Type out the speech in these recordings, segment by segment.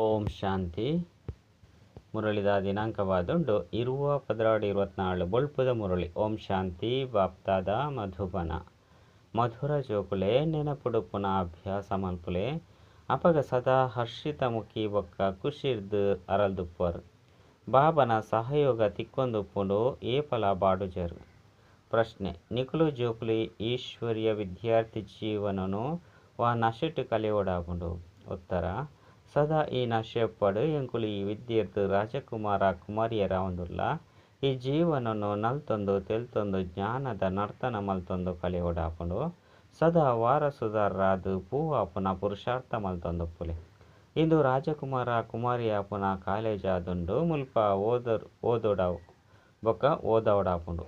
ಓಂ ಶಾಂತಿ. ಮುರಳಿದ ದಿನಾಂಕವಾದುಂಡು ಇರುವ ಪದರಾಡು ಇರುವತ್ನಾಳು ಬೊಳ್ಪುದ ಮುರಳಿ. ಓಂ ಶಾಂತಿ ಬಾಪ್ತಾದ ಮಧುಬನ. ಮಧುರ ಜೋಕುಲೆ ನೆನಪುಡು ಪುನಃ ಅಭ್ಯಾಸ ಮಲ್ಪುಲೆ. ಅಪಗ ಸದಾ ಹರ್ಷಿತ ಮುಖಿ ಬೊಕ್ಕ ಖುಷಿರ್ದು ಅರಲ್ದುಪ್ಪರ್. ಬಾಬನ ಸಹಯೋಗ ತಿಕ್ಕೊಂದುಪ್ಪುಂಡು ಏಪಲ ಬಾಡುಜರು. ಪ್ರಶ್ನೆ, ನಿಖುಲು ಜೋಕುಲಿ ಈಶ್ವರ್ಯ ವಿದ್ಯಾರ್ಥಿ ಜೀವನನು ವಾ ನಶಿಟ್ಟು ಕಲಿಯೋಡಾಗುಂಡು? ಉತ್ತರ ಸದಾ ಈ ಪಡೆ ಎಂಕುಲು ಈ ವಿದ್ಯಾರ್ಥ ರಾಜಕುಮಾರ ಕುಮಾರಿಯರ ಒಂದುಲ್ಲ ಈ ಜೀವನನ್ನು ನಲ್ತೊಂದು ತೆಲ್ತೊಂದು ಜ್ಞಾನದ ನರ್ತನ ಮಲ್ತೊಂದು ಕಲಿಯೋಡಾಪುಂಡು ಸದಾ ವಾರಸುದಾರರಾದು ಪೂವಾಪುನ ಪುರುಷಾರ್ಥ ಮಲ್ತೊಂದು ಪುಲೆ. ಇಂದು ರಾಜಕುಮಾರ ಕುಮಾರಿಯಾಪುನ ಕಾಲೇಜ್ ಆದುಂಡು ಮುಲ್ಪ ಓದರ್, ಓದೋಡಾವು ಬೊಕ್ಕ ಓದೋಡಾಪುಂಡು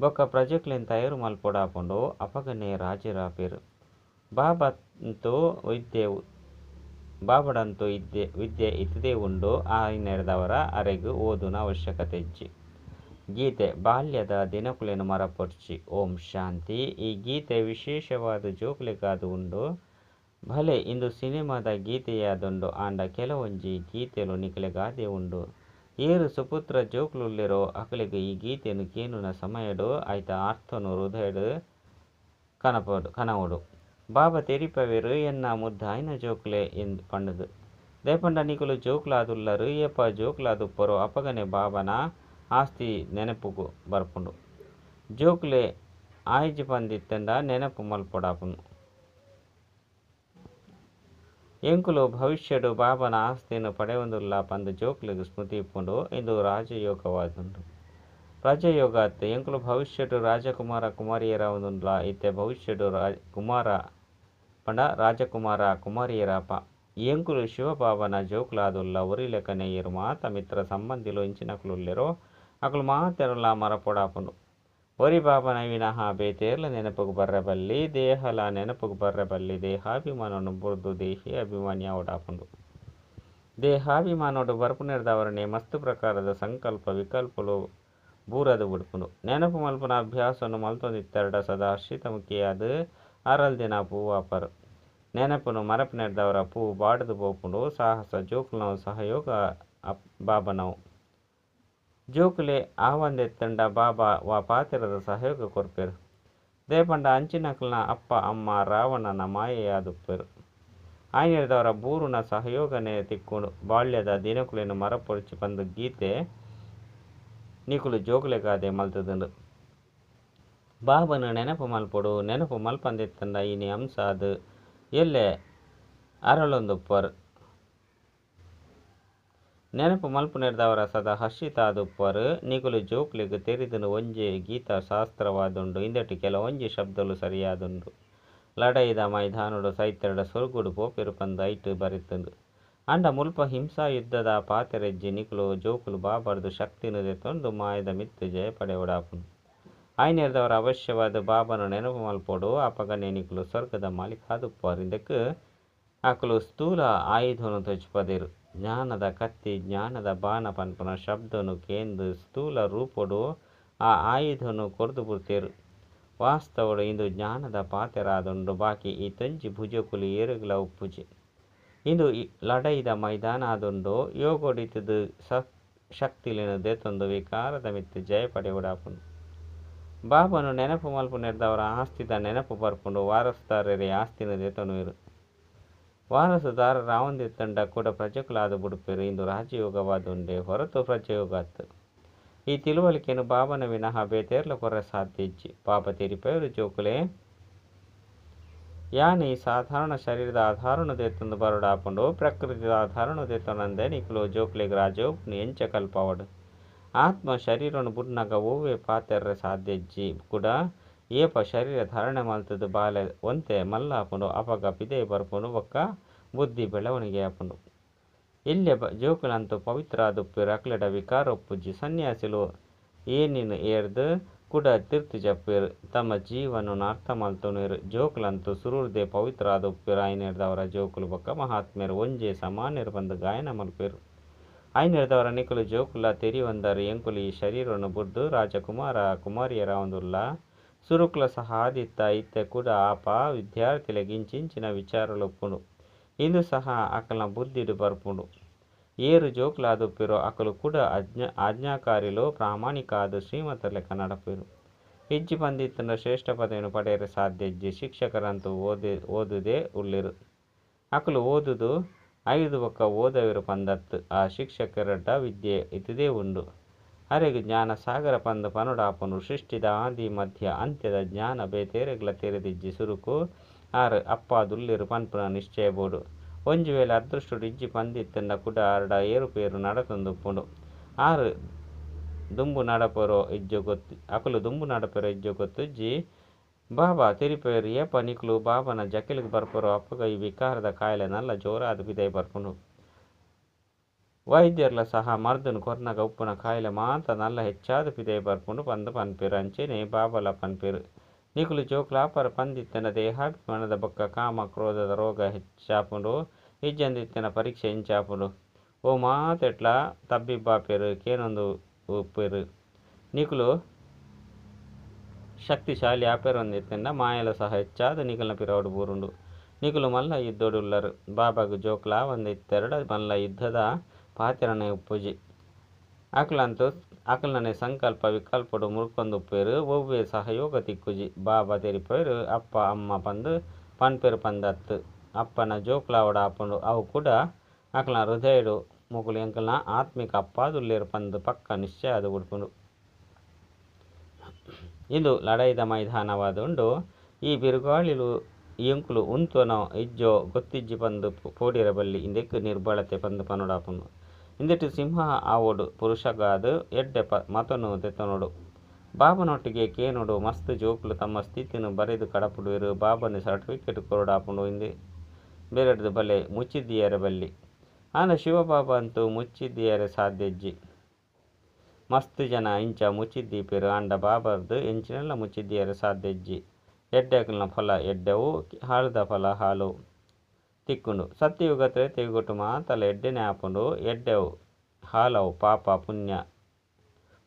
ಬೊಕ್ಕ ಪ್ರಾಜೆಕ್ಟ್ಲೆನ್ ತಯಾರು ಮಲ್ಪೊಡಾಪುಂಡು ಅಪಗನೆ ರಾಜಿರಾಪೆರ್ ಬಾಬಂತು ವಿದ್ಯೆ ಬಾಬಡಂತು ಇದ್ದೆ, ವಿದ್ಯೆ ಇತ್ತದೇ ಉಂಡು. ಆಯ್ನೆರೆದವರ ಅರೆಗು ಓದುನ ಅವಶ್ಯಕತೆ ಇಜ್ಜಿ. ಗೀತೆ ಬಾಲ್ಯದ ದಿನಕುಲೆನು ಮರಪೊರ್ಚಿ. ಓಂ ಶಾಂತಿ. ಈ ಗೀತೆ ವಿಶೇಷವಾದ ಜೋಕುಲೆಗಾದು ಉಂಡು. ಭಲೆ, ಇಂದು ಸಿನಿಮಾದ ಗೀತೆಯಾದುಂಡು. ಆಂಡ ಕೆಲವೊಂಜಿ ಗೀತೆಲು ನಿಕಲೆಗಾದೆ ಉಂಡು. ಏರು ಸುಪುತ್ರ ಜೋಕ್ಲುಲ್ಲಿರೋ ಅಕಲಿಗೆ ಈ ಗೀತೆಯನ್ನು ಕೇನುನ ಸಮಯಡು. ಆಯ್ತ ಅರ್ಥನು ಹೃದಯಡು, ಕನಪಡು, ಕನವುಡು. ತೆರಿಪವೆರು ಎನ್ನ ಮುದ್ದ ಐನ ಜೋಕುಲೆ ಎಂದು ಪಂಡದು ದೇಪಂಡ ನಿಕುಲು ಜೋಕುಲಾದುಲ್ಲರು ಏಪ ಜೋಕುಲಾದುಪ್ಪರು ಅಪಗನೆ ಬಾಬನ ಆಸ್ತಿ ನೆನಪುಗು ಬರ್ಪುಂಡು. ಜೋಕ್ಲೆ ಆಯ್ಜಿ ಪಂದಿತ್ತಂಡ ನೆನಪು ಮಲ್ಪೊಡಾಪುನು ಎಂಕುಲು ಭವಿಷ್ಯಡು ಬಾಬನ ಆಸ್ತಿಯನ್ನು ಪಡೆಯೊಂದುಲ್ಲ ಪಂದು ಜೋಕುಲಿಗೆ ಸ್ಮೃತಿ ಇಪ್ಪುಂಡು ಇಂದು ರಾಜಯೋಗವಾದುಂಡು ರಾಜಯೋಗಾತ್ ಎಂಕುಲು ಭವಿಷ್ಯಡು ರಾಜಕುಮಾರ ಕುಮಾರಿಯರ ಒಂದುಂಡ್ಲ ಇತ್ತೆ ಭವಿಷ್ಯಡು ರಾಜ ಕುಮಾರ ಪಂಡ ರಾಜಕುಮಾರ ಕುಮಾರಿಯರಪ ಎಂಕುಲು ಶಿವಬಾಬನ ಜೋಕುಲಾದುಲ್ಲ ಒರಿ ಲೆಕ್ಕನೆ ಇರು ಮಾತ ಮಿತ್ರ ಸಂಬಂಧಿಲು ಇಂಚಿನಕುಲುಲ್ಲೆರೋ ಅಕುಲು ಮಾತೆರಲ ಮರಪೊಡಾಪುಂಡು. ಒರಿ ಬಾಬನ ವಿನಃ ಬೇತೇರ್ಲ ನೆನಪುಗು ಬರ್ರಬಲ್ಲಿ, ದೇಹಲ ನೆನಪುಗು ಬರ್ರಬಲ್ಲಿ ದೇಹಾಭಿಮಾನವನ್ನು ಬುರ್ದು ದೇಹಿ ಅಭಿಮಾನಿಯ ಒಡಾಪುಂಡು. ದೇಹಾಭಿಮಾನೋಡು ಬರ್ಪುನೆರ್ದವರನೆ ಮಸ್ತ್ ಪ್ರಕಾರದ ಸಂಕಲ್ಪ ವಿಕಲ್ಪಲು ಬೂರದು ಬಿಡ್ಪುಂಡು. ನೆನಪು ಮಲ್ಪನ ಅಭ್ಯಾಸವನ್ನು ಮಲ್ತೊಂದಿತ್ತೆರಡ ಸದಾ ಹರ್ಷಿತ ಮುಖಿಯಾದ ಆರಲ್ ದಿನ ಪೂವಾಪರು ನೆನಪುನು ಮರಪಿನೆರ್ದವರ ಪೂ ಬಾಡದು ಪೋಪುಂಡು ಸಾಹಸ ಜೋಕುಲ್ನವು ಸಹಯೋಗ ಬಾಬನವು. ಜೋಕುಲೆ ಆವಂದೆತ್ತಂಡ ಬಾಬಾ ವಾ ಪಾತಿರದ ಸಹಯೋಗ ಕೊರ್ಪೆರು. ದೇಪಂಡ ಅಂಚಿನಕಲ್ನ ಅಪ್ಪ, ಅಮ್ಮ, ರಾವಣನ ಮಾಯೆಯಾದುಪ್ಪೆರು ಆಯ್ನೆರ್ದವರ ಬೂರುನ ಸಹಯೋಗನೆ ತಿಕ್ಕೊಂಡು ಬಾಲ್ಯದ ದಿನಕುಲೆನು ಮರಪೊರಿಚಿ ಬಂದು ಗೀತೆ, ನಿಕುಲು ಜೋಕುಲೆಗಾದೆ ಮಲ್ತದುಂಡು. ಬಾಬನು ನೆನಪು ಮಲ್ಪೊಡು, ನೆನಪು ಮಲ್ಪಂದಿತ್ತಂದ ಇನಿ ಅಂಸಾದ್ ಎಲ್ಲೆ? ಅರಳೊಂದುಪ್ಪರ್. ನೆನಪು ಮಲ್ಪುನೆರ್ದವರ ಸದಾ ಹರ್ಷಿತಾದುಪ್ಪರ್ ನಿಕುಲು ಜೋಕ್ಲೆಗ್ ತೆರಿದನು ಒಂಜಿ ಗೀತ ಶಾಸ್ತ್ರವಾದುಂಡು ಇಂದಟಿ ಕೆಲ ಒಂಜಿ ಶಬ್ದಲು ಸರಿಯಾದುಂಡು. ಲಡೈದ ಮೈದಾನುಡು ಸೈತ್ಯಡ ಸೊರ್ಗುಡು ಪೋಪಿರುಪಂದು ಪಂದ್ ಐಟ್ ಬರಿತುಂಡು ಅಂಡ ಮುಲ್ಪ ಹಿಂಸಾ ಯುದ್ಧದ ಪಾತೆರೆಜ್ಜಿ ನಿಕುಲು ಜೋಕುಲು ಬಾಬರ್ದು ಶಕ್ತಿನು ದೆತ್ತೊಂದು ಮಾಯದ ಮಿತ್ತು ಜಯ ಪಡೆವಡಾಪುಂಡು ಆಯ್ನೆರ್ದವರ ಅವಶ್ಯವಾದ ಬಾಬನ ನೆನಪು ಮಲ್ಪೊಡು ಅಪಗ ನಿಕುಲು ಸ್ವರ್ಗದ ಮಾಲಿಕಾದುಪ್ಪರ್ ಇಂದಕ್ ಅಕುಲು ಸ್ಥೂಲ ಆಯುಧನು ತೊಚ್ಪದೆರು. ಜ್ಞಾನದ ಕತ್ತಿ, ಜ್ಞಾನದ ಬಾಣ ಪನ್ಪನ ಶಬ್ದನು ಕೇಂದು ಸ್ಥೂಲ ರೂಪೊಡು, ಆ ಆಯುಧನು ಕೊರ್ದು ಬುಡ್ತೇರು. ವಾಸ್ತವಡು ಇಂದು ಜ್ಞಾನದ ಪಾತೆರಾದುಂಡು ಬಾಕಿ ಈ ತಂಜಿ ಭುಜಕುಲು ಏರುಗಲ ಇಂದು ಲಡೈದ ಮೈದಾನ ಆದುಂಡು ಸ ಶಕ್ತಿಲಿನ ದೇತೊಂದು ವಿಕಾರದ ಮಿತ್ತು ಜಯ ಪಡೆಯುಡಾಪುಂಡು ಬಾಬನು ನೆನಪು ಮಲ್ಪುನೆರ್ದವರ ಆಸ್ತಿದ ನೆನಪು ಬರ್ಪುಂಡು ವಾರಸುದಾರರೇ ಆಸ್ತಿನ ದೇತನು ಇರು. ವಾರಸುದಾರರ ತಂಡ ಕೂಡ ಪ್ರಜೆಕುಲಾದ ಬುಡುಪೆರು ಇಂದು ರಾಜಯೋಗವಾದುಂಡೆ ಹೊರತು ಪ್ರಜಯೋಗಾತ್ ಈ ತಿಳುವಳಿಕೆಯನ್ನು ಬಾಬನ ವಿನಃ ಬೇತೇರ್ಲ ಕೊರ ಸಾಧ್ಯಜ್ಜಿ ಪಾಪ ತೆರಿಪೇರು ಜೋಕುಲೆ. ಯಾನ್ ಸಾಧಾರಣ ಶರೀರದ ಆಧಾರಣ ದೇತೊಂದು ಬರಡಾಪಂಡು, ಪ್ರಕೃತಿದ ಆಧಾರಣ ದೇತೊಂದಂದೆ ನಿಕ್ಲು ಜೋಕ್ಲೆಗ್ ರಾಜೋಪ್ನು ಎಂಚ ಕಲ್ಪವಡು. ಆತ್ಮ ಶರೀರನು ಬುಡ್ನಗ ಓವೇ ಪಾತೆರ್ರೆ ಸಾಧ್ಯಜ್ಜಿ ಕೂಡ. ಏಪ ಶರೀರ ಧಾರಣೆ ಮಲ್ತದು ಬಾಲೆ ಒಂತೆ ಮಲ್ಲಾಪುಂಡು ಅಪಗ ಪಿದೆ ಬರ್ಪುಂಡು ಬೊಕ್ಕ ಬುದ್ಧಿ ಬೆಳವಣಿಗೆ ಆಪುಂಡು ಇಲ್ಲೆ ಬ ಜೋಕುಲಂತು ಪವಿತ್ರ ದುಪ್ಪಿ ವಿಕಾರ ಒಪ್ಪುಜ್ಜಿ ಸನ್ಯಾಸಿಲು ಏನಿನ ಏರ್ದು ಕೂಡ ತಿರ್ತು ಜಪ್ಪಿರ್, ತಮ್ಮ ಜೀವನ ಅರ್ಥ ಮಲ್ತುನಿರು ಜೋಕುಲಂತು ಸುರುರ್ದೆ ಪವಿತ್ರ ಆದುಪ್ಪಿರು ಐನೆರ್ದವರ ಜೋಕುಲು ಬೊಕ್ಕ ಮಹಾತ್ಮೆರು ಒಂಜೆ ಸಮಾನ್ಯರು ಬಂದು ಗಾಯನ ಮಲ್ಪೆರು. ಐನೆರ್ದವರ ನಿಕುಲು ಜೋಕುಲ ತೆರಿ ಎಂಕುಲು ಶರೀರವನ್ನು ಬುರ್ದು ರಾಜಕುಮಾರ ಕುಮಾರಿಯರ ಒಂದುಲ್ಲ ಸುರುಕುಲ ಸಹ ಆದಿತ್ತ ಇತ್ತೆ ಕೂಡ ಆಪ ವಿದ್ಯಾರ್ಥಿಲೆಗ್ ಇಂಚಿಂಚಿನ ವಿಚಾರಲೊಪ್ಪುಂಡು ಇಂದು ಸಹ ಅಕಲ್ನ ಬುದ್ಧಿಡು ಬರ್ಪುಂಡು ಏರು ಜೋಕ್ಲಾದುಪ್ಪಿರೋ ಅಕಲು ಕೂಡ ಅಜ್ಞಾ ಆಜ್ಞಾಕಾರಿಲೋ ಪ್ರಾಮಾಣಿಕ ಆದ ಶ್ರೀಮಂತ ಲೆಕ್ಕ ನಡಪಿರು ಇಜ್ಜಿ ಬಂದಿತ್ತನ ಶ್ರೇಷ್ಠ ಪದವಿಯನ್ನು ಪಡೆಯಲು ಸಾಧ್ಯ ಶಿಕ್ಷಕರಂತೂ ಓದಿ ಓದುದೇ ಉಳ್ಳಿರು. ಅಕಲು ಓದುದು ಐದು ಬೊಕ್ಕ ಓದವಿರು ಪಂದತ್ತು, ಆ ಶಿಕ್ಷಕರಡ್ಡ ವಿದ್ಯೆ ಇತದೇ ಉಂಡು. ಅರೆಗು ಜ್ಞಾನ ಸಾಗರ ಪಂದ ಪನುಡಾಪನು ಸೃಷ್ಟಿದ ಆದಿ ಮಧ್ಯ ಅಂತ್ಯದ ಜ್ಞಾನ ಬೇತೇರೆಗ್ಲ ತೆರೆದಿಜ್ಜಿ ಸುರುಕು. ಆರ್, ಅಪ್ಪ ದುಲ್ಲಿರು ಪನ್ಪುನ ನಿಶ್ಚಯ ಬೋಡು. ಒಂಜಿ ವೇಳೆ ಅದೃಷ್ಟುಡು ಇಜ್ಜಿ ಪಂದಿತ್ತಂಡ ಕುಡ ಆರ್ಡ ಏರುಪೇರು ನಡತೊಂದುಪ್ಪುಂಡು. ಆರು, ದುಂಬು ನಡಪರೋ ಇಜ್ಜು ಗೊತ್ತು, ಅಕಲು ದುಂಬು ನಡಪರೋ ಇಜ್ಜು ಗೊತ್ತಿಜ್ಜಿ ಬಾಬಾ ತಿರಿಪೇರು ಏಪ ನಿಕ್ಲು ಬಾಬನ ಜಕಿಲಿಗೆ ಬರ್ಪರೋ ಅಪ್ಪಗ ಈ ವಿಕಾರದ ಕಾಯಿಲೆ ನಲ್ಲ ಜೋರಾದ ಬಿದೈ ಬರ್ಪನು. ವೈದ್ಯರ್ಲ ಸಹ ಮರ್ದನ್ ಕೊರ್ನಗ ಉಪ್ಪುನ ಕಾಯಿಲೆ ಮಾತ ನಲ್ಲ ಹೆಚ್ಚಾದ ಪಿದೈ ಬರ್ಪುನು ಪಂದ ಪನ್ಪಿರ ಅಂಚೆನೆ ಬಾಬಲ ಪನ್ಪಿರು. ನಿಕುಲು ಜೋಕ್ಲಾಪರ ಪಂದಿತ್ತನ ದೇಹಾಭಿಮಾನದ ಬೊಕ್ಕ ಕಾಮ ಕ್ರೋಧದ ರೋಗ ಹೆಚ್ಚಾಪುಂಡು ಇಜ್ಜಂದಿತ್ತಿನ ಪರೀಕ್ಷೆ ಇಂಚಾಪುಂಡು ಓ ಮಾತೆಟ್ಲ ತಬ್ಬಿಬ್ಬಾಪಿರು ಕೇನೊಂದು ಉಪ್ಪಿರು. ನಿಕುಲು ಒಂದಿತ್ತಿಂದ ಮಾಯಲ ಸಹ ಹೆಚ್ಚಾದ ನಿಕಲ್ನ ಪಿರವಡು ಬೂರುಂಡು ನಿಕುಲು ಮಲ್ಲ ಇದ್ದೊಡುಲ್ಲರು ಬಾಬಾಗು ಜೋಕ್ಲಾ ಒಂದಿತ್ತೆರಡ ಮಲ್ಲ ಯುದ್ಧದ ಪಾತಿರನೆ ಉಪ್ಪುಜಿ. ಆಕಲಂತು ಆಕಲನೆ ಸಂಕಲ್ಪ ವಿಕಲ್ಪಡು ಮುರ್ಕೊಂದುಪ್ಪೇರು ಒವ್ವೇ ಸಹಯೋಗ ತಿಕ್ಕುಜಿ. ಬಾಬಾ ತೆರಿಪೇರು ಅಪ್ಪ, ಅಮ್ಮ ಪಂದು, ಪನ್ಪೇರು ಪಂದತ್ತು. ಅಪ್ಪನ ಜೋಕ್ಲಾವಡ ಆಪುಂಡು ಅವು ಕೂಡ ಅಕಲ್ನ ಹೃದಯಡು ಮುಗುಲು ಎಂಕಲ್ನ ಆತ್ಮಿಕ ಅಪ್ಪಾದುಲ್ಲೇರು ಪಂದು ಪಕ್ಕ ನಿಶ್ಚಯ ಅದು ಇದು ಲಡೈದ ಮೈದಾನವಾದುಂಡು ಈ ಬಿರುಗಾಳಿಲು ಎಂಕುಲು ಉಂತುವನ ಇಜ್ಜೋ ಗೊತ್ತಿಜ್ಜಿ ಪಂದು ಪೋಡಿರಬಲ್ಲಿ ಇಂದೆಕ್ಕು ನಿರ್ಬಳತೆ ಪಂದು ಪನುಡಾಪುಂಡು ಇಂದಿಟ್ಟು ಸಿಂಹ ಆವೋಡು ಪುರುಷಗಾದು ಎಡ್ಡೆ ಪ, ಮತನು ತೆತ್ತನೋಡು ಬಾಬನೊಟ್ಟಿಗೆ ಕೇನುಡು ಮಸ್ತ್ ಜೋಕುಲು ತಮ್ಮ ಸ್ಥಿತಿನು ಬರೆದು ಕಡಪುಡುವೆರು ಬಾಬನ ಸರ್ಟಿಫಿಕೇಟ್ ಕೊರಡಾಪುಂಡು ಇಂದೆ. ಬೇರೆಡ್ದು ಬಲೆ ಮುಚ್ಚಿದ್ದೀಯರೆ ಬಲ್ಲಿ ಆನ ಶಿವಬಾಬ ಅಂತೂ ಮುಚ್ಚಿದ್ದೀಯರೆ ಸಾಧ್ಯಜ್ಜಿ. ಮಸ್ತ್ ಜನ ಇಂಚ ಮುಚ್ಚಿದ್ದೀಪೇರು ಆಂಡ ಬಾಬರ್ದು ಎಂಚಿನೆಲ್ಲ ಮುಚ್ಚಿದ್ದೀಯರೆ ಸಾಧ್ಯಜ್ಜಿ. ಎಡ್ಡೆಕಲ್ನ ಫಲ ಎಡ್ಡೆವು, ಹಾಳುದ ಫಲ ಹಾಲು. ತಿಕ್ಕುಂಡು ಸತ್ಯಯುಗ ತ್ರೇತಯುಗಟ್ಟು ಮಾತಲ ಎಡ್ಡೆನೆ ಆಪುಂಡು ಎಡ್ಡೆವು, ಹಾಲವು ಪಾಪ ಪುಣ್ಯ.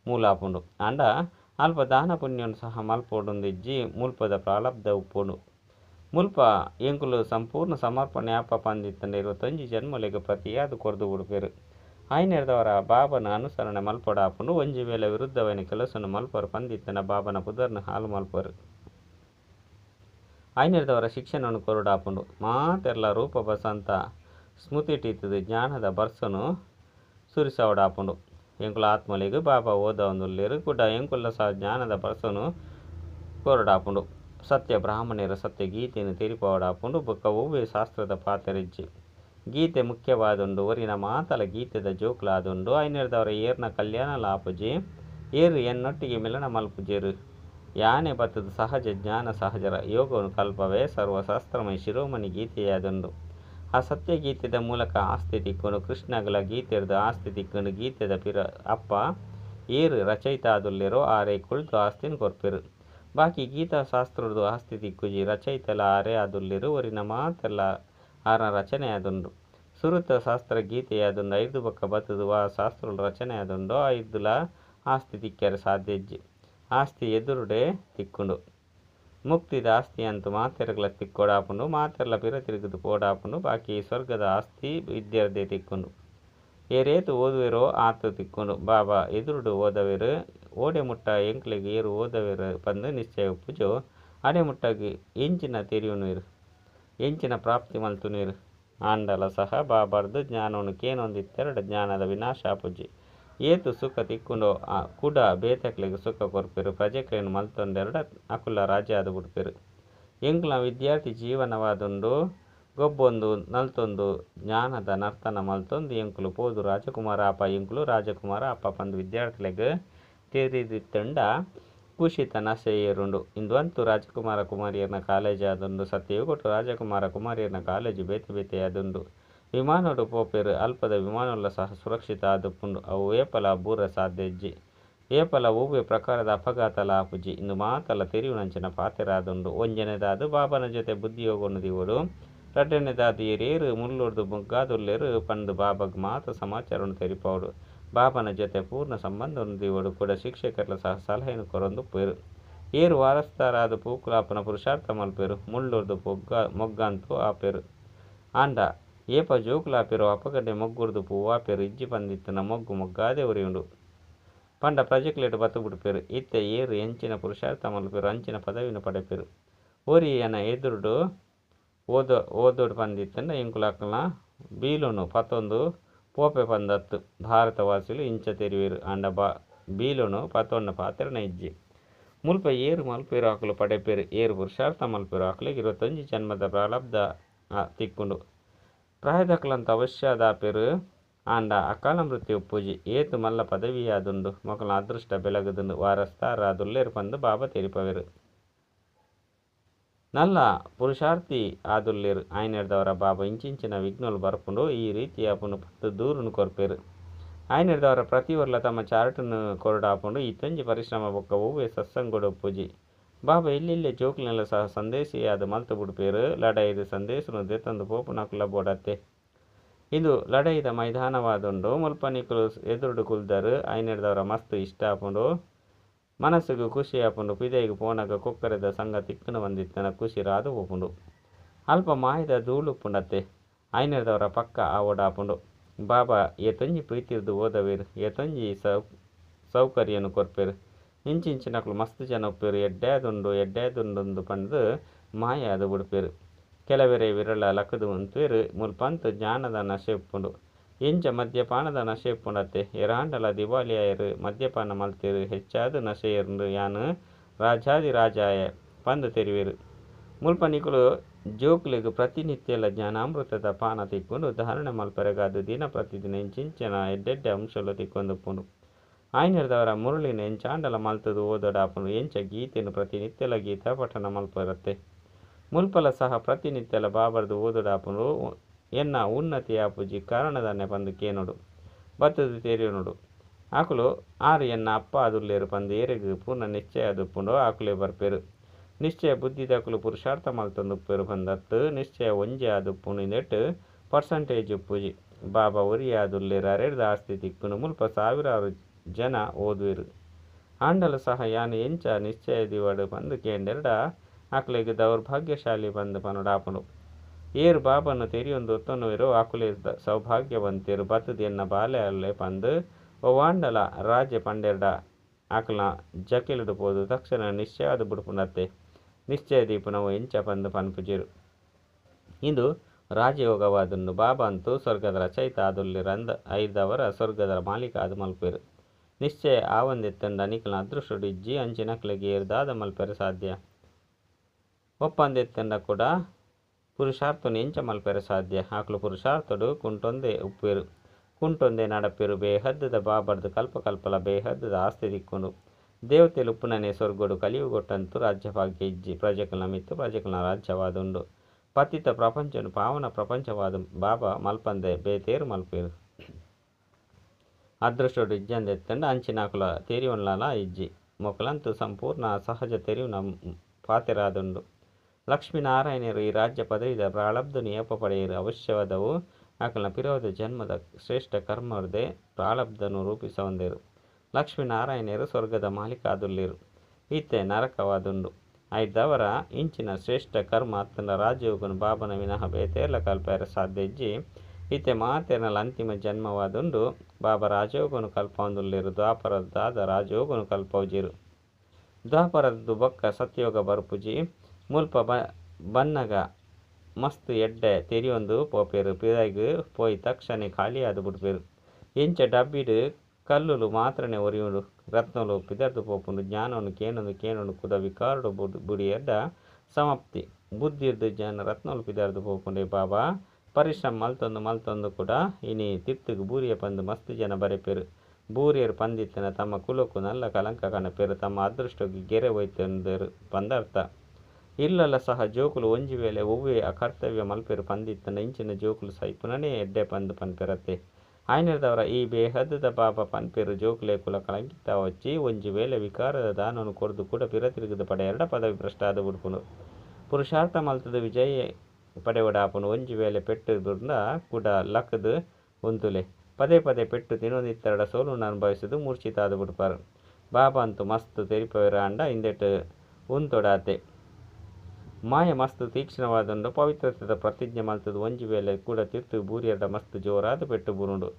ಮೂಲಾಪುಂಡು ಅಂಡ ಅಲ್ಪ ದಾನ ಪುಣ್ಯನು ಸಹ ಮಲ್ಪೊಡುಂದಿಜ್ಜಿ, ಮುಲ್ಪದ ಪ್ರಾಲಬ್ಧ ಉಪ್ಪುಂಡು. ಮುಲ್ಪ ಎಂಕುಲು ಸಂಪೂರ್ಣ ಸಮರ್ಪಣೆ ಆಪ ಪಂದಿತ್ತಂಡ ಇರುವತ್ತೊಂಜಿ ಜನ್ಮಲಿಗೆ ಪ್ರತಿಯಾದ ಕೊರ್ದು ಉಡುಪೇರು ಆಯ್ನೆರ್ದವರ ಬಾಬನ ಅನುಸರಣೆ ಮಲ್ಪೊಡಾಪುಂಡು ಒಂಜಿ ವೇಳೆ ವಿರುದ್ಧವೈನ ಕೆಲಸನು ಮಲ್ಪರು ಪಂದಿತ್ತನ ಬಾಬನ ಪುದರ್ನ ಹಾಲು ಮಲ್ಪರು. ಆಯ್ನೆರೆದವರ ಶಿಕ್ಷಣವನ್ನು ಕೊರುಡಾಪುಂಡು ಮಾತೆರ್ಲ ರೂಪ ಬಸಂತ ಸ್ಮೃತಿಟೀತದು ಜ್ಞಾನದ ಬರ್ಸನು ಸುರಿಸವಡಾಪುಂಡು ಎಂಕುಲ ಆತ್ಮಲಿಗು ಬಾಬಾ ಓದ ಗುಡ್ಡ ಎಂಕುಲ ಸಹ ಜ್ಞಾನದ ಬರ್ಸನು ಕೊರಡಾಪುಂಡು ಸತ್ಯ ಬ್ರಾಹ್ಮಣರ ಸತ್ಯ ಗೀತೆಯನ್ನು ತೆರಿಪವಡಾಪುಂಡು ಬೊಕ್ಕ ಒವ್ವೇ ಶಾಸ್ತ್ರದ ಪಾತೆರಿಜ್ಜಿ. ಗೀತೆ ಮುಖ್ಯವಾದುಂಡು ಒರಿನ ಮಾತಲ ಗೀತೆದ ಜೋಕ್ಲಾದುಂಡು ಐನೆರ್ದವರ ಏರ್ನ ಕಲ್ಯಾಣ ಲಾಪುಜಿ. ಏರು ಎನ್ನೊಟ್ಟಿಗೆ ಮಿಲನ ಮಲ್ಪುಜೇರು. ಯಾನೆ ಬತ್ತದ ಸಹಜ ಜ್ಞಾನ ಸಹಜರ. ಯೋಗವನ್ನು ಕಲ್ಪವೇ ಸರ್ವಶಾಸ್ತ್ರಮಯ ಶಿರೋಮಣಿ ಗೀತೆಯಾದುಂಡು ಆ ಸತ್ಯ ಗೀತೆದ ಮೂಲಕ ಆಸ್ತಿ ತಿಕ್ಕೊಂಡು ಕೃಷ್ಣಗಲ ಗೀತೆರ್ದು ಆಸ್ತಿ ತಿಕ್ಕೊಂಡು ಗೀತೆದ ಪಿರ ಅಪ್ಪ. ಏರು ರಚಯಿತಾದುಲ್ಲಿರೋ ಆರೆ ಕುಳಿತು ಆಸ್ತಿನ ಕೊರ್ಪೆರು. ಬಾಕಿ ಗೀತಾ ಶಾಸ್ತ್ರದ್ದು ಆಸ್ತಿ ತಿಕ್ಕುಜಿ ರಚಯಿತಲ ಆರೆ ಅದುಲ್ಲಿರು ಒರಿನ ಮಾತೆಲ್ಲ ಆರನ ರಚನೆ ಆದುಂಡು ಸುರುತ ಶಾಸ್ತ್ರ ಗೀತೆಯಾದುಂಡು ಐದು ಬೊಕ್ಕ ಬತ್ತದು ಆ ಶಾಸ್ತ್ರ ರಚನೆ ಆದುಂಡು ಐದುಲ ಆಸ್ತಿ ಸಾಧ್ಯ ಸಾಧ್ಯಜ್ಜಿ ಆಸ್ತಿ ಎದುರುಡೆ ತಿಕ್ಕುಂಡು. ಮುಕ್ತಿದ ಆಸ್ತಿ ಅಂತೂ ಮಾತೆರಗಲ ತಿಕ್ಕೊಡಾಪುಂಡು ಮಾತೆರಲ ಪಿರ ತಿರುಗಿದು ಪೋಡಾಪುಂಡು, ಬಾಕಿ ಸ್ವರ್ಗದ ಆಸ್ತಿ ವಿದ್ಯಾರ್ಥಿ ತಿಕ್ಕುಂಡು. ಏರೇತು ಓದುವೆರೋ ಆತು ತಿಕ್ಕುಂಡು. ಬಾಬಾ, ಎದುರುಡು ಓದವೆರು, ಓಡೆ ಮುಟ್ಟ ಎಂಕ್ಲಿಗೆ ಏರು ಓದವೆರು ಬಂದು ನಿಶ್ಚಯ ಪೂಜೋ, ಅಡೆ ಇಂಚಿನ ಎಂಚಿನ ತೆರಿಯುನುವೆರು ಎಂಚಿನ ಪ್ರಾಪ್ತಿ ಮಲ್ತುನೆರು ಆಂಡಲ ಸಹ ಬಾಬಾರ್ದು, ಜ್ಞಾನವನ್ನು ಕೇನೊಂದಿತ್ತೆರಡು, ಜ್ಞಾನದ ವಿನಾಶ ಪೂಜೆ ಏತು ಸುಖ ಆ ಕುಡ ಬೇತಕ್ಲೆಗ್ ಸುಖ ಕೊರ್ಪೆರು. ಪ್ರಜೆಕ್ಲೇನು ಮಲ್ತೊಂದೆರಡು, ಅಕುಲ ರಾಜ್ಯ ಆದ ಬಿಡ್ಪೆರು. ಎಂಕ್ಲ ವಿದ್ಯಾರ್ಥಿ ಜೀವನವಾದುಂಡು, ಗೊಬ್ಬೊಂದು ನಲ್ತೊಂದು, ಜ್ಞಾನದ ನರ್ತನ ಮಲ್ತೊಂದು, ಎಂಕುಲು ಪೋದು ರಾಜಕುಮಾರ, ಅಪ್ಪ ಎಂಕುಲು ರಾಜಕುಮಾರ, ಅಪ್ಪ ಪಂದು ವಿದ್ಯಾರ್ಥಿಗಳಿಗೆ ತೆರಿದಿತ್ತಂಡ ಕುಶಿತ ಉಂಡು ಇಂದು ಅಂತೂ ರಾಜಕುಮಾರ ಕುಮಾರಿಯರ್ನ ಕಾಲೇಜ್ ಆದುಂಡು ಸತ್ಯಯುಗೊಟ್ಟು ರಾಜಕುಮಾರ ಕುಮಾರಿಯರ್ನ ಕಾಲೇಜು ಬೇತೆ ಬೇತೆ ಆದುಂಡು ವಿಮಾನಡು ಪೋಪೆರು ಅಲ್ಪದ ವಿಮಾನಲ ಸಹ ಸುರಕ್ಷಿತ ಆದುಪ್ಪುಂಡು. ಅವು ಏಪಲ ಬೂರ ಸಾಧ್ಯಜ್ಜಿ ಏಪಲ ಊಬೆ ಪ್ರಕಾರದ ಅಪಘಾತಲ ಆಪುಜಿ ಇಂದು ಮಾತಲ ತೆರಿಯುನಂಚಿನ ಪಾತೆರಾದುಂಡು ಒಂಜನೆದಾದು ಬಾಬನ ಜೊತೆ ಬುದ್ಧಿಯೋಗೊಂಡು ದಿವಡು ರಡ್ಡನೆದಾದು ಏರೇರು ಮುಲ್ಲುರ್ದು ಮುಗ್ಗಾದುಲ್ಲೆರು ಪಂದು ಬಾಬಗ್ ಮಾತ ಸಮಾಚಾರವನ್ನು ತೆರಿಪವಡು ಬಾಬನ ಜೊತೆ ಪೂರ್ಣ ಸಂಬಂಧವನ್ನು ದಿವಡು ಕೂಡ ಶಿಕ್ಷಕರ ಸಹ ಸಲಹೆಯನ್ನು ಕೊರೊಂದು ಪೇರು. ಏರು ವಾರಸ್ತಾರಾದು ಪೂಕುಲಾಪನ ಪುರುಷಾರ್ಥ ಮಲ್ಪೇರು, ಮುಳ್ಳೂರ್ದು ಪೊಗ್ಗ, ಮೊಗ್ಗಂತೂ ಆಪೇರು ಆಂಡ, ಏಪ ಜೋಕುಲಾಪೆರು, ಅಪಗಡ್ಡೆ ಮೊಗ್ಗುರ್ದು ಪೂವಾಪೇರು ಇಜ್ಜಿ ಬಂದಿತ್ತನ ಮೊಗ್ಗು ಮೊಗ್ಗಾದೆ ಉರಿಯುಂಡು. ಪಂಡ ಪ್ರಜೆಕ್ಲೆಟ್ ಬತ್ತು ಬಿಡ್ಪೇರು ಇತ್ತ ಏರು ಹೆಂಚಿನ ಪುರುಷಾರ್ಥ ಮಲ್ಪೇರು, ಅಂಚಿನ ಪದವಿನ ಪಡೆಪೇರು. ಓರಿಯನ ಎದುರುಡು ಓದೋ, ಓದೋಡು ಬಂದಿತ್ತನ ಇಂಕುಲಾಕಲ್ನ ಬೀಲುನು, ಪತ್ತೊಂದು ಪೋಪೆ ಪಂದತ್ತು ಭಾರತವಾಸಿಲು ಇಂಚ ತೆರಿವೇರು ಅಂಡ ಬಾ ಬೀಲುನು ಪತ್ತೊಂಡ ಪಾತ್ರನ ಇಜ್ಜಿ ಮುಲ್ಪ ಏರು ಮಲ್ಪೇರು ಆಕಲು ಪಡೆಪೇರು ಏರು ಪುರುಷಾರ್ಥ ಮಲ್ಪೇರು ಆಕಲಿಗೆ ಇರುವತ್ತೊಂಜಿ ಜನ್ಮದ ಪ್ರಾರಬ್ಧ ಆ, ತಿಕ್ಕುಂಡು ಪ್ರಾಯದಕ್ಲಂತ ಅವಶ್ಯ ದಾಪೆರು ಆಂಡ ಅಕಾಲ ಮೃತ್ಯು ಪೂಜಿ ಏತು ಮಲ್ಲ ಪದವಿಯಾದುಂಡು ಮೊಕಲ ಅದೃಷ್ಟ ಬೆಳಗದುಂಡು ವಾರಸ್ತಾರಾದುಲ್ಲೇರು ಪಂದು ಬಾಬಾ ತೆರಿಪವೆರು ನಲ್ಲ ಪುರುಷಾರ್ಥಿ ಆದುಲ್ಲಿರ್ ಆಯ್ನೆಡ್ದವರ ಬಾಬು ಇಂಚಿಂಚಿನ ವಿಘ್ನಲು ಬರ್ಪುಂಡು ಈ ರೀತಿಯ ಪುನು ಪತ್ತು ಕೊರ್ಪೇರು ಆಯ್ನೆಡ್ದವರ ಪ್ರತಿ ಒರ್ಲ ತಮ್ಮ ಚಾರ್ಟನ್ನು ಕೊರಡಾಪುಂಡು ತಂಜಿ ಪರಿಶ್ರಮ ಬೊಕ್ಕ ಹೂವೆ ಸತ್ಸಂಗೊಡು ಪೂಜಿ ಬಾಬಾ ಇಲ್ಲಿಲ್ಲೇ ಜೋಕ್ಲೆಲ್ಲ ಸಹ ಸಂದೇಶಿ ಅದು ಮಲ್ತು ಬಿಡ್ಪೇರು ಲಡೈದು ಸಂದೇಶನು ದೆತ್ತಂದು ಪೋಪುನಕುಲ ಬೋಡತ್ತೆ ಇದು ಲಡೈದ ಮೈದಾನವಾದುಂಡು ಮುಲ್ಪ ನಿಕುಲು ಎದುರುಡು ಕುಲ್ದರು ಐನೆಡ್ದವರ ಮಸ್ತ್ ಇಷ್ಟ ಆಪುಂಡು ಮನಸ್ಸಿಗೂ ಖುಷಿ ಆಪುಂಡು. ಪಿದೈಗೆ ಪೋನಾಗ ಕೊಕ್ಕರೆದ ಸಂಘ ತಿಕ್ಕನ ಬಂದಿತ್ತನ ಖುಷಿ ರಾದು ಹೋಪುಂಡು ಅಲ್ಪ ಮಾಯದ ಧೂಳು ಪುಂಡತ್ತೆ ಐನೆಡ್ದವರ ಪಕ್ಕ ಆವಡಾಪುಂಡು ಬಾಬಾ ಏತೊಂಜಿ ಪ್ರೀತಿರ್ದು ಓದವೇರು. ಏತೊಂಜಿ ಸೌ, ಸೌಕರ್ಯನು ಕೊರ್ಪೇರು. ಇಂಚಿಂಚಿನಕ್ಲು ಮಸ್ತ್ ಜನ ಒಪ್ಪೇರು. ಎಡ್ಡೆದುಂಡು ಎಡ್ಡೆದುಂಡು ಪಂದು ಮಾಯ ಅದು ಬಿಡ್ಪೇರು. ಕೆಲವೆರೆ ವಿರಳ ಲಕ್ಕದು ಅಂತೇರು ಮುಲ್ಪಂತ್ ಜ್ಞಾನದ ನಶೆ ಉಪ್ಪುಂಡು ಇಂಚ ಮದ್ಯಪಾನದ ನಶೆ ಪುಣತೆ. ಎರಾಂಡಲ ದಿವಾಲಿಯಾಯರು ಮದ್ಯಪಾನ ಮಲ್ತಿರು. ಹೆಚ್ಚಾದ ನಶೆ ಇರ್ಂಡು ಯಾನು? ರಾಜಾದಿ ರಾಜಾಯ. ಪಂದು ತೆರಿವಿರು. ಮುಲ್ಪ ನಿಕುಲು ಜೋಕ್ಲಿಗ್ ಪ್ರತಿನಿತ್ಯಲ ಜ್ಞಾನಾಮೃತದ ಪಾನ ತಿಕ್ಕೊಂಡು ಧಾರಣೆ ಮಲ್ಪರೆಗಾದು ದಿನ ಪ್ರತಿದಿನ ಇಂಚಿಂಚನ ಎಡ್ಡೆಡ್ಡೆ ಅಂಶಲು ತಿಕ್ಕೊಂದುಪ್ಪುಂಡು ಆಯ್ನೆರ್ದವರ ಮುರುಳಿನ ಎಂಚಾಂಡಲ ಮಲ್ತದು ಓದೋಡಾಪುಂಡು ಎಂಚ ಗೀತೆನು ಪ್ರತಿನಿತ್ಯಲ ಗೀತಾ ಪಠನ ಮಲ್ಪರತ್ತೆ. ಮುಲ್ಪಲ ಸಹ ಪ್ರತಿನಿತ್ಯಲ ಬಾಬರ್ದು ಓದೋಡಾಪುಂಡು ಎನ್ನ ಉನ್ನತಿ ಆಪುಜಿ ಕಾರಣದನ್ನೆ ಪಂದು ಬತ್ತದ ಬತ್ತದು ತೆರಿಯುನುಡು ಆಕುಲು ಆರು ಎನ್ನ ಅಪ್ಪ ಅದುಲ್ಲೇರು ಪಂದು ಏರೆಗು ಪೂರ್ಣ ನಿಶ್ಚಯ ಅದುಪ್ಪುಂಡು ಆಕುಲೆ ಬರ್ಪೇರು. ನಿಶ್ಚಯ ಬುದ್ಧಿದಕುಲು ಪುರುಷಾರ್ಥ ಮಲ್ತೊಂದುಪ್ಪೇರು ಬಂದತ್ತು. ನಿಶ್ಚಯ ಒಂಜೆ ಆದುಪ್ಪುಂಡು ನೆಟ್ ಪರ್ಸಂಟೇಜ್ ಉಪ್ಪುಜಿ ಬಾಬಾ ಒರಿ ಅದುಲ್ಲೇರ ಅರೆಡ್ದ ಆಸ್ತಿ ತಿಕ್ಕುನು ಮುಲ್ಪ ಸಾವಿರಾರು ಜನ ಓದುವೆರು. ಆಂಡಲ ಸಹ ಯಾನು ಎಂಚ ನಿಶ್ಚಯ ದಿವಡು ಬಂದು ಕೇಂದೆರಡ ಆಕಲಿಗೆ ದೌರ್ಭಾಗ್ಯಶಾಲಿ ಬಂದು ಪನುಡಾಪುಂಡು ಏರು ಬಾಬನ್ನು ತೆರಿಯೊಂದು ಒತ್ತೊನ್ನುವೆರು ಆಕುಲೆ ದ- ಸೌಭಾಗ್ಯವಂತೇರು. ಬತ್ತದು ಎನ್ನ ಬಾಲೆ ಅಲ್ಲೆ ಪಂದು ಒವಾಂಡಲ ರಾಜ್ಯ ಪಂಡೆರ್ಡ. ಆಕಲ ಜಕೆಲುಡು ಪೋದು, ತಕ್ಷಣ ನಿಶ್ಚಯದ ಬುಡುಪುನತ್ತೆ ನಿಶ್ಚಯ ದೀಪನವು ಎಂಚ ಪಂದು ಪನ್ಪುಜಿರು. ಇಂದು ರಾಜಯೋಗವಾದನ್ನು ಬಾಬಾ ಅಂತೂ ಸ್ವರ್ಗದ ರಚಯಿತ ಆದುಲ್ಲಿ ರಂದ ಐದವರ ಸ್ವರ್ಗದ ಮಾಲೀಕ ಅದು ಮಲ್ಪಿರು ನಿಶ್ಚಯ ಆವಂದೆತ್ತಂಡ ಅನಿಕಲ ಅದೃಷ್ಟಡು ಅಂಚಿನ ಅಂಚಿನಕ್ಲೆಗೆ ಏರ್ದಾದ ಮಲ್ಪೆರು ಸಾಧ್ಯ. ಒಪ್ಪಂದೆತ್ತಂಡ ಕೂಡ ಪುರುಷಾರ್ಥನು ಎಂಚ ಮಲ್ಪೆರೆ ಸಾಧ್ಯ ಆಕಲು ಪುರುಷಾರ್ಥಡು ಕುಂಟೊಂದೆ ಉಪ್ಪೇರು ಕುಂಟೊಂದೆ ನಡಪೇರು ಬೇಹದ್ದದ ಬಾಬರ್ದು ಕಲ್ಪಕಲ್ಪಲ ಬೇಹದ್ದದ ಆಸ್ತಿ ದಿಕ್ಕೊಂಡು ದೇವತೆಲು ಉಪ್ಪುನನೆ ಸ್ವರ್ಗಡು ಕಲಿಯುಗೊಟ್ಟಂತು ರಾಜ್ಯಭಾಗ್ಯ ಇಜ್ಜಿ ಪ್ರಜೆಕಲ್ನ ಮಿತ್ತು ಪ್ರಜೆಕಲ್ನ ರಾಜ್ಯವಾದುಂಡು ಪತಿತ ಪ್ರಪಂಚನು ಪಾವನ ಪ್ರಪಂಚವಾದ ಬಾಬಾ ಮಲ್ಪಂದೆ ಬೇತೇರು ಮಲ್ಪೇರು ಅದೃಷ್ಟಡು ಇಜ್ಜಂದ ಎತ್ತಂಡ ಅಂಚಿನಾಕುಲ ತೆರಿಯುನ್ಲಲ ಇಜ್ಜಿ ಮೊಕಲಂತು ಸಂಪೂರ್ಣ ಸಹಜ ತೆರಿವು ನಮ್ ಪಾತೆರಾದುಂಡು ಲಕ್ಷ್ಮೀನಾರಾಯಣರು ಈ ರಾಜ್ಯ ಪದವಿದ ಪ್ರಾಳಬ್ಧು ನಿಯಪ ಪಡೆಯಲು ಅವಶ್ಯವಾದವು. ಆಕಲ ಪಿರೋದ ಜನ್ಮದ ಶ್ರೇಷ್ಠ ಕರ್ಮರ್ದೆ ಪ್ರಾಳಬ್ಧನು ರೂಪಿಸವಂದಿರು ಲಕ್ಷ್ಮೀನಾರಾಯಣರು ಸ್ವರ್ಗದ ಮಾಲೀಕಾದುಲ್ಲೇರು ಈತೆ ನರಕವಾದುಂಡು. ಐದವರ ಇಂಚಿನ ಶ್ರೇಷ್ಠ ಕರ್ಮ ಅತ್ತನ ರಾಜಯೋಗನು ಬಾಬನ ವಿನಃ ಬೇತೇರ್ಲ ಕಲ್ಪರ ಸಾಧ್ಯಜ್ಜಿ ಈತೆ ಮಾತೇರ್ನಲ ಅಂತಿಮ ಜನ್ಮವಾದುಂಡು. ಬಾಬಾ ರಾಜಯೋಗನು ಕಲ್ಪವಂದುಲ್ಲೇರು ದ್ವಾಪರದಾದ ರಾಜಯೋಗನು ಕಲ್ಪವುಜಿರು ದ್ವಾಪರದ್ದು ಬಕ್ಕ ಸತ್ಯೋಗ ಬರ್ಪುಜಿ. ಮುಲ್ಪ ಬ ಬನ್ನಗ ಮಸ್ತ್ ಎಡ್ಡೆ ತೆರಿಯೊಂದು ಪೋಪೇರು. ಪಿದಾಯ್ಗ್ ಪೋಯಿ ತಕ್ಷಣ ಆದ್ ಬುಡ್ಪೆರ್. ಇಂಚ ಡಬ್ಬಿಡ್ ಕಲ್ಲುಲು ಮಾತ್ರನೆ ಒರಿಯುಂಡು. ರತ್ನಲು ಪಿದರ್ದು ಪೋಪುಂಡು. ಜ್ಞಾನವನ್ನು ಕೇನೊಂದು ಕೇನೊಂದು ಕುದ ವಿಕಾರಡು ಬುಡ್, ಬುಡಿ ಎಡ್ಡ ಸಮಾಪ್ತಿ. ಬುದ್ಧಿರ್ದು ಜನ ರತ್ನಲು ಪಿದರ್ದು ಪೋಪುಂಡೆ ಬಾಬಾ. ಪರಿಶ್ರಮ ಮಲ್ತೊಂದು ಮಲ್ತೊಂದು ಕೂಡ ಇನಿ ತಿರ್ತುಗು ಬೂರಿಯ ಪಂದು ಮಸ್ತ್ ಜನ ಬರೆಪೇರು. ಬೂರಿಯರು ಪಂದಿತ್ತನ ತಮ್ಮ ಕುಲಕ್ಕೂ ನಲ್ಲ ಕಲಂಕ ಕಣಪೇರು. ತಮ್ಮ ಅದೃಷ್ಟಕ್ಕೆ ಗೆರೆ ಒಯ್ತೆಂದರು ಪಂದರ್ಥ. ಇಲ್ಲಲ್ಲ ಸಹ ಜೋಕುಲು ಒಂಜಿ ವೇಳೆ ಒವ್ವೆ ಅಕರ್ತವ್ಯ ಮಲ್ಪೆರು ಪಂದಿತ್ತನ ಇಂಚಿನ ಜೋಕುಲು ಸೈಪುನನೇ ಎಡ್ಡೆ ಪಂದು ಪನ್ಪೆರತ್ತೆ ಆಯ್ನದವರ ಈ ಬೇಹದ್ದದ ಪಾಪ ಪನ್ಪೆರು ಜೋಕುಲೆ ಕುಲ ಕಳಂಕಿತ వచ్చి ಒಂಜಿ ವೇಳೆ ವಿಕಾರದ ದಾನವನ್ನು ಕೊರ್ದು ಕೂಡ ಪಿರತಿರುಗದ ಪಡೆ ಎರಡ ಪದವಿ ಭ್ರಷ್ಟಾದ ಬುಡ್ಪುನು ಪುರುಷಾರ್ಥ ಮಲ್ತದ ವಿಜಯ ಪಡೆವಡಾಪುನು ಒಂಜಿ ವೇಳೆ ಪೆಟ್ಟು ದುರ್ದ ಕೂಡ ಲಕ್ಕದು ಉಂತುಲೆ ಪದೇ ಪದೇ ಪೆಟ್ಟು ತಿನ್ನೊಂದಿತ್ತೆರಡ ಸೋಲುನ್ನು ಅನುಭವಿಸುದು ಮೂರ್ಛಿತಾದ ಬುಡ್ಪಾರು ಬಾಬಾ ಅಂತೂ ಮಸ್ತ್ ತೆರಿಪವೆರ ಅಂಡ ಇಂದೆಟ್ ಉಂತೊಡಾತೆ ಮಾಯ ಮಸ್ತ್ ತೀಕ್ಷ್ಣವಾದುಂಡು ಪವಿತ್ರತೆದ ಪ್ರತಿಜ್ಞೆ ಮಲ್ತದು. ಒಂಜಿ ವೇಳೆ ಕೂಡ ತಿರ್ತು ಬೂರಿಯದ ಮಸ್ತ್ ಜೋರಾದ ಪೆಟ್ಟು ಬುರುಂಡು.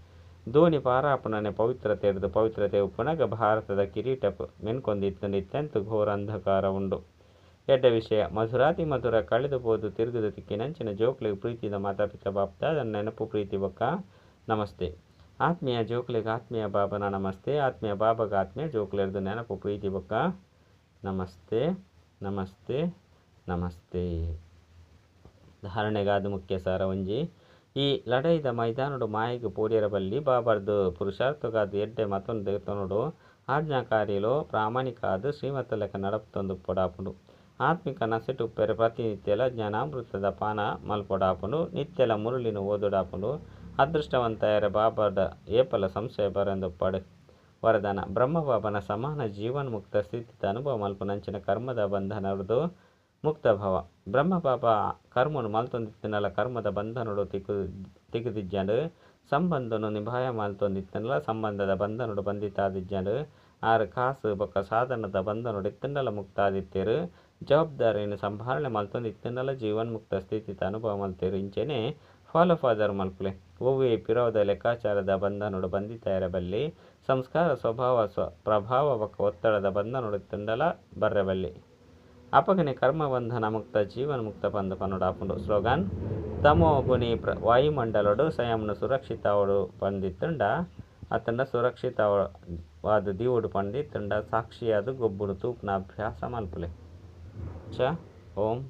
ಧೋನಿ ಪಾರಾಪಣನೆ ಪವಿತ್ರತೆ ಹಿಡಿದು ಪವಿತ್ರತೆ ಉಪ್ಪುನಗ ಭಾರತದ ಕಿರೀಟ ಮೆನ್ಕೊಂದಿತ್ತು ನಿತ್ಯಂತ ಘೋರ ಅಂಧಕಾರ ಉಂಡು. ಎಡ್ಡ ವಿಷಯ, ಮಧುರಾತಿ ಮಧುರ ಕಳೆದು ಬೋದು ತಿರುಗದ ತಿಕ್ಕಿನಂಚಿನ ಜೋಕ್ಲಿಗೆ ಪ್ರೀತಿದ ಮಾತಾಪಿತ ಬಾಪ್ತ ಅದನ್ನ ನೆನಪು ಪ್ರೀತಿ ಬಕ್ಕ, ನಮಸ್ತೆ. ಆತ್ಮೀಯ ಜೋಕ್ಲಿಗೆ ಆತ್ಮೀಯ ಬಾಬನ ನಮಸ್ತೆ, ಆತ್ಮೀಯ ಬಾಬಗ ಆತ್ಮೀಯ ಜೋಕ್ಲಿರ್ದು ನೆನಪು ಪ್ರೀತಿ ಬಕ್ಕ, ನಮಸ್ತೆ ನಮಸ್ತೆ. ನಮಸ್ತೆ. ಧಾರಣೆಗಾದ ಮುಖ್ಯ ಸಾರ ಒಂಜಿ ಈ ಲಡೈದ ಮೈದಾನಡು ಮಾಯಿಗೆ ಪೋಡಿಯರ ಬಲ್ಲಿ, ಬಾಬರ್ದು ಪುರುಷಾರ್ಥಗಾದ ಎಡ್ಡೆ ಮತ್ತೊಂದು ತೊನಡು ಆಜ್ಞಾಕಾರಿలో ಪ್ರಾಮಾಣಿಕಾದ ಶ್ರೀಮತ ಲೆಕ್ಕ ನಡಪತೊಂದು ಪೊಡಾಪುಂಡು. ಆತ್ಮಿಕ ನಸೆಟ್ ಉಪ್ಪೆರೆ ಪ್ರತಿನಿತ್ಯಲ ಜ್ಞಾನಾಮೃತದ ಪಾನ ಮಲ್ಪೊಡಾಪುಂಡು. ನಿತ್ಯಲ ಮುರುಳಿನ ಓದುಡಾಪುಂಡು. ಅದೃಷ್ಟವಂತಯರ ಬಾಬರ್ದ, ಏಪಲ ಸಂಶಯ ಬರೆಂದು ಪಡೆ. ವರದಾನ, ಬ್ರಹ್ಮಬಾಬನ ಸಮಾನ ಜೀವನ್ಮುಕ್ತ ಸ್ಥಿತಿ ಅನುಭವ ಮಲ್ಪುನಂಚಿನ ಕರ್ಮದ ಬಂಧನದು ಮುಕ್ತ ಬ್ರಹ್ಮ ಪಾಪ ಕರ್ಮನು ಮಲ್ತೊಂದಿತ್ತನಲ್ಲ, ಕರ್ಮದ ಬಂಧನುಡು ತಿಕ್ಕು ತೆಗೆದಿಜ್ಜಂಡು ಸಂಬಂಧನು ನಿಭಾಯ ಮಲ್ತೊಂದಿತ್ತನಲ್ಲ, ಸಂಬಂಧದ ಬಂಧನುಡು ಬಂಧಿತಾದಿಜ್ಜಂಡು. ಆರು ಕಾಸು, ಬೊಕ್ಕ ಸಾಧನದ ಬಂಧನುಡು ಇತ್ತನಲ್ಲ, ಮುಕ್ತಾದಿತ್ತೆರು. ಜವಾಬ್ದಾರಿಯನ್ನು ಸಂಭಾಲನೆ ಜೀವನ್ ಮುಕ್ತ ಸ್ಥಿತಿ ಅನುಭವ ಮಲ್ತೆರು ಇಂಚೆನೆ ಫಾಲೋ ಫಾದರ್ ಮಲ್ಪುಲೆ ಒವ್ವೆ ಪಿರೋದ ಲೆಕ್ಕಾಚಾರದ ಬಂಧನುಡು ಬಂಧಿತ ಬಲ್ಲಿ ಸಂಸ್ಕಾರ ಸ್ವಭಾವ ಸ್ವ, ಪ್ರಭಾವ ಬೊಕ್ಕ ಒತ್ತಡದ ಬಂಧನುಡು ತಿಂಡಲ ಬರ್ರೆಬಲ್ಲಿ. ಅಪಗನೆ ಕರ್ಮಬಂಧನ ಮುಕ್ತ ಜೀವನ ಮುಕ್ತ ಪಂದು ಪನ್ನುಡಾಪುಂಡು ಸ್ಲೋಗನ್ ತಮೋ ಗುಣಿ ಪ್ರ ವಾಯುಮಂಡಲಡು ಸ್ವಯಂನು ಸುರಕ್ಷಿತವಡು ಪಂದಿತ್ತುಂಡ ಅತಂಡ ಸುರಕ್ಷಿತವಾದ ದೀವುಡು ಪಂದಿತ್ತುಂಡ ಸಾಕ್ಷಿಯಾದ ಗೊಬ್ಬುಡು ತೂಪ್ನ ಅಭ್ಯಾಸ ಮಲ್ಪುಲೆ ಚ ಓಂ